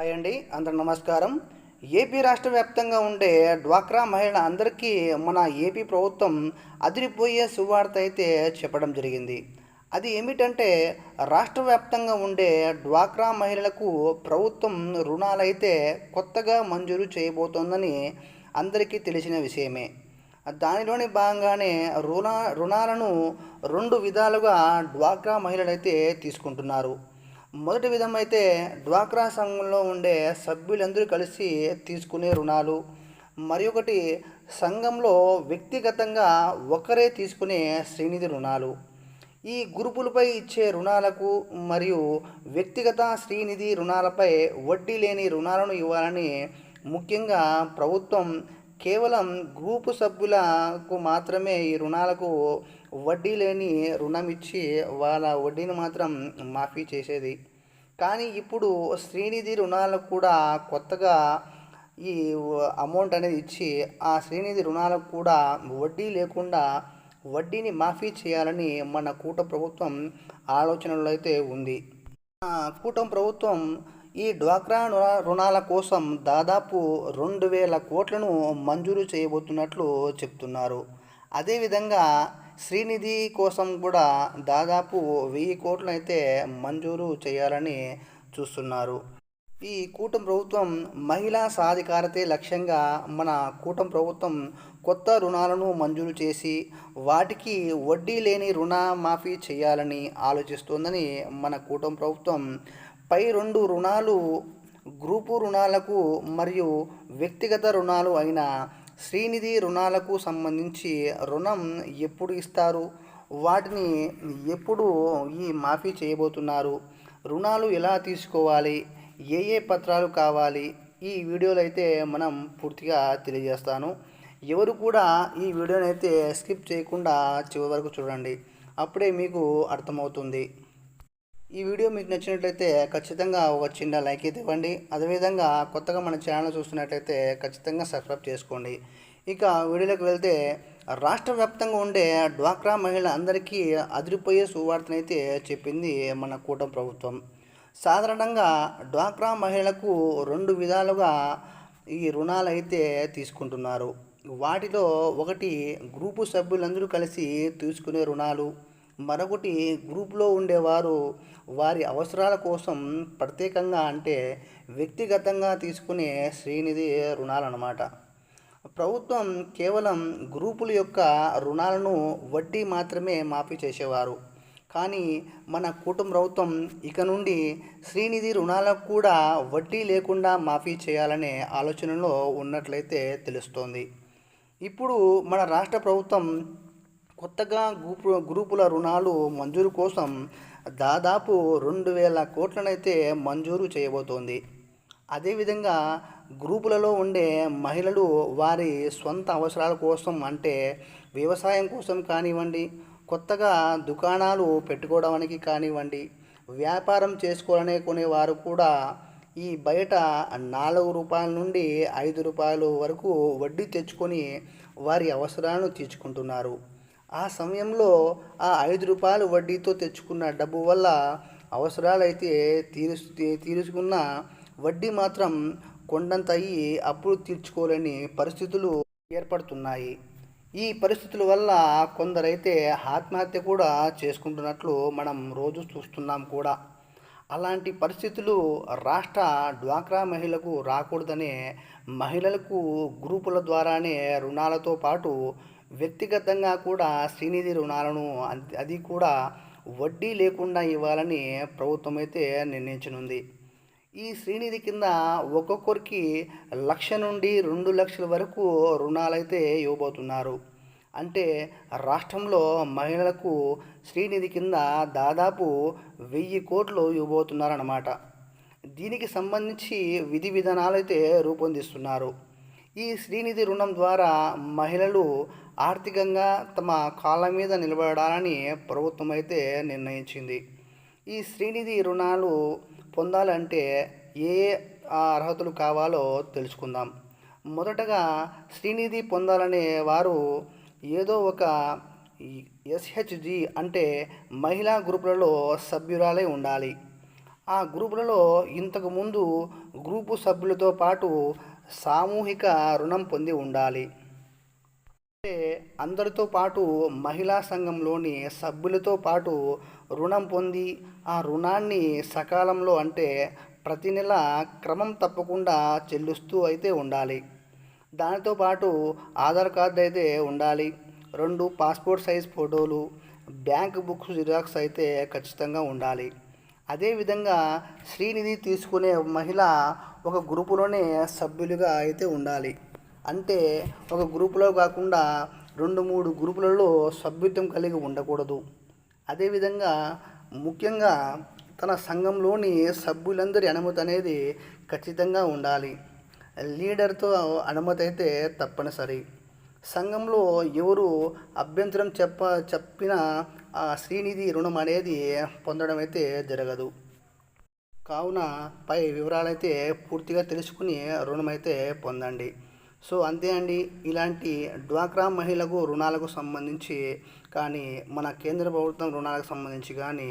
Hi అండి అందరు నమస్కారం. ఏపీ రాష్ట్ర వ్యాప్తంగా ఉండే డ్వాక్రా మహిళ అందరికీ మన ఏపీ ప్రభుత్వం అదిరిపోయే సువార్త అయితే చెప్పడం జరిగింది. అది ఏమిటంటే రాష్ట్ర వ్యాప్తంగా ఉండే డ్వాక్రా మహిళలకు ప్రభుత్వం రుణాలైతే కొత్తగా మంజూరు చేయబోతోందని అందరికీ తెలిసిన విషయమే. దానిలోని భాగంగానే రుణ రుణాలను రెండు విధాలుగా డ్వాక్రా మహిళలైతే తీసుకుంటున్నారు. మొదటి విధం అయితే డ్వాక్రా సంఘంలో ఉండే సభ్యులందరూ కలిసి తీసుకునే రుణాలు మరి ఒకటి సంఘంలో వ్యక్తిగతంగా ఒకరే తీసుకునే శ్రీనిధి రుణాలు. ఈ గ్రూపులపై ఇచ్చే రుణాలకు మరియు వ్యక్తిగత శ్రీనిధి రుణాలపై వడ్డీ లేని రుణాలను ఇవ్వాలని ముఖ్యంగా ప్రభుత్వం కేవలం గ్రూపు సభ్యులకు మాత్రమే ఈ రుణాలకు వడ్డీ లేని రుణం ఇచ్చి వాళ్ళ వడ్డీని మాత్రం మాఫీ చేసేది. కానీ ఇప్పుడు శ్రీనిధి రుణాలకు కూడా కొత్తగా ఈ అమౌంట్ అనేది ఇచ్చి ఆ శ్రీనిధి రుణాలకు కూడా వడ్డీ లేకుండా వడ్డీని మాఫీ చేయాలని మన కూట ప్రభుత్వం ఆలోచనలో అయితే ఉంది. ఆ కూటమి ప్రభుత్వం ఈ డ్వాక్రా రుణ- రుణాల కోసం దాదాపు రెండు వేల కోట్లను మంజూరు చేయబోతున్నట్లు చెప్తున్నారు. అదేవిధంగా శ్రీనిధి కోసం కూడా దాదాపు వెయ్యి కోట్లు అయితే మంజూరు చేయాలని చూస్తున్నారు. ఈ కూటమి ప్రభుత్వం మహిళా సాధికారతే లక్ష్యంగా మన కూటమి ప్రభుత్వం కొత్త రుణాలను మంజూరు చేసి వాటికి వడ్డీ లేని రుణమాఫీ చేయాలని ఆలోచిస్తోందని మన కూటమి ప్రభుత్వం పై రెండు రుణాలు గ్రూపు రుణాలకు మరియు వ్యక్తిగత రుణాలు అయిన శ్రీనిధి రుణాలకు సంబంధించి రుణం ఎప్పుడు ఇస్తారు? వాటిని ఎప్పుడు ఈ మాఫీ చేయబోతున్నారు? రుణాలు ఎలా తీసుకోవాలి? ఏ ఏ పత్రాలు కావాలి? ఈ వీడియోలో అయితే మనం పూర్తిగా తెలియజేస్తాను. ఎవరు కూడా ఈ వీడియోని అయితే స్కిప్ చేయకుండా చివరి వరకు చూడండి. అప్పుడే మీకు అర్థమవుతుంది. ఈ వీడియో మీకు నచ్చినట్లయితే ఖచ్చితంగా ఒక చిన్న లైక్ అయితే ఇవ్వండి. అదేవిధంగా కొత్తగా మన ఛానల్ చూస్తున్నట్లయితే ఖచ్చితంగా సబ్స్క్రైబ్ చేసుకోండి. ఇక వీడియోలోకి వెళ్తే రాష్ట్ర వ్యాప్తంగా ఉండే డ్వాక్రా మహిళ అందరికీ అదిరిపోయే సువార్తనైతే చెప్పింది మన కూటమి ప్రభుత్వం. సాధారణంగా డ్వాక్రా మహిళలకు రెండు విధాలుగా ఈ రుణాలు అయితే తీసుకుంటున్నారు. వాటిలో ఒకటి గ్రూపు సభ్యులందరూ కలిసి తీసుకునే రుణాలు మరొకటి గ్రూప్లో ఉండేవారు వారి అవసరాల కోసం ప్రత్యేకంగా అంటే వ్యక్తిగతంగా తీసుకునే శ్రీనిధి రుణాలన్నమాట. ప్రభుత్వం కేవలం గ్రూపుల యొక్క రుణాలను వడ్డీ మాత్రమే మాఫీ చేసేవారు. కానీ మన కుటుంబ ప్రభుత్వం ఇక నుండి శ్రీనిధి రుణాలకు కూడా వడ్డీ లేకుండా మాఫీ చేయాలనే ఆలోచనలో ఉన్నట్లయితే తెలుస్తోంది. ఇప్పుడు మన రాష్ట్ర ప్రభుత్వం కొత్తగా గ్రూపు గ్రూపుల రుణాలు మంజూరు కోసం దాదాపు రెండు వేల కోట్లనైతే మంజూరు చేయబోతోంది. అదేవిధంగా గ్రూపులలో ఉండే మహిళలు వారి సొంత అవసరాల కోసం అంటే వ్యవసాయం కోసం కానివ్వండి కొత్తగా దుకాణాలు పెట్టుకోవడానికి కానివ్వండి వ్యాపారం చేసుకోవాలనే కొనేవారు కూడా ఈ బయట నాలుగు రూపాయల నుండి ఐదు రూపాయలు వరకు వడ్డీ తెచ్చుకొని వారి అవసరాలను తీర్చుకుంటున్నారు. ఆ సమయంలో ఆ ఐదు రూపాయలు వడ్డీతో తెచ్చుకున్న డబ్బు వల్ల అవసరాలైతే తీరు తీర్చుకున్న వడ్డీ మాత్రం కొండంత అయ్యి అప్పులు తీర్చుకోలేని పరిస్థితులు ఏర్పడుతున్నాయి. ఈ పరిస్థితుల వల్ల కొందరైతే ఆత్మహత్య కూడా చేసుకుంటున్నట్లు మనం రోజు చూస్తున్నాం కూడా. అలాంటి పరిస్థితులు రాష్ట్ర డ్వాక్రా మహిళలకు రాకూడదనే మహిళలకు గ్రూపుల ద్వారానే రుణాలతో పాటు వ్యక్తిగతంగా కూడా శ్రీనిధి రుణాలను అది కూడా వడ్డీ లేకుండా ఇవ్వాలని ప్రభుత్వం అయితే నిర్ణయించనుంది. ఈ శ్రీనిధి కింద ఒక్కొక్కరికి లక్ష నుండి రెండు లక్షల వరకు రుణాలైతే ఇవ్వబోతున్నారు. అంటే రాష్ట్రంలో మహిళలకు శ్రీనిధి కింద దాదాపు వెయ్యి కోట్లు ఇవ్వబోతున్నారన్నమాట. దీనికి సంబంధించి విధి విధానాలు అయితే రూపొందిస్తున్నారు. ఈ శ్రీనిధి రుణం ద్వారా మహిళలు ఆర్థికంగా తమ కాళ్ళ మీద నిలబడాలని ప్రభుత్వం అయితే నిర్ణయించింది. ఈ శ్రీనిధి రుణాలు పొందాలంటే ఏ అర్హతలు కావాలో తెలుసుకుందాం. మొదటగా శ్రీనిధి పొందాలనే వారు ఏదో ఒక ఎస్హెచ్జి అంటే మహిళా గ్రూపులలో సభ్యురాలై ఉండాలి. ఆ గ్రూపులలో ఇంతకుముందు గ్రూపు సభ్యులతో పాటు సామూహిక రుణం పొంది ఉండాలి. అంటే అందరితో పాటు మహిళా సంఘంలోని సభ్యులతో పాటు రుణం పొంది ఆ రుణాన్ని సకాలంలో అంటే ప్రతి నెల క్రమం తప్పకుండా చెల్లిస్తూ అయితే ఉండాలి. దానితో పాటు ఆధార్ కార్డు అయితే ఉండాలి. రెండు పాస్పోర్ట్ సైజ్ ఫోటోలు బ్యాంక్ బుక్స్ జిరాక్స్ అయితే ఖచ్చితంగా ఉండాలి. అదేవిధంగా శ్రీనిధి తీసుకునే మహిళ ఒక గ్రూపులోనే సభ్యులుగా అయితే ఉండాలి. అంటే ఒక గ్రూపులో కాకుండా రెండు మూడు గ్రూపులలో సభ్యత్వం కలిగి ఉండకూడదు. అదేవిధంగా ముఖ్యంగా తన సంఘంలోని సభ్యులందరి అనుమతి అనేది ఖచ్చితంగా ఉండాలి. లీడర్తో అనుమతి అయితే తప్పనిసరి. సంఘంలో ఎవరు అభ్యంతరం చెప్ప చెప్పిన ఆ శ్రీనిధి రుణం అనేది పొందడం అయితే జరగదు. కావున పై వివరాలైతే పూర్తిగా తెలుసుకుని రుణం అయితే పొందండి. సో అంతే అండి. ఇలాంటి డ్వాక్రా మహిళకు రుణాలకు సంబంధించి కానీ మన కేంద్ర ప్రభుత్వం రుణాలకు సంబంధించి కానీ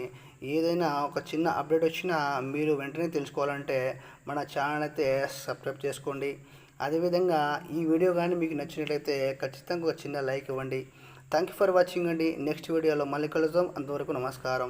ఏదైనా ఒక చిన్న అప్డేట్ వచ్చినా మీరు వెంటనే తెలుసుకోవాలంటే మన ఛానల్ అయితే సబ్స్క్రైబ్ చేసుకోండి. అదేవిధంగా ఈ వీడియో కానీ మీకు నచ్చినట్లయితే ఖచ్చితంగా ఒక చిన్న లైక్ ఇవ్వండి. థ్యాంక్ యూ ఫర్ వాచింగ్ అండి. నెక్స్ట్ వీడియోలో మళ్ళీ కలుద్దాం. అంతవరకు నమస్కారం.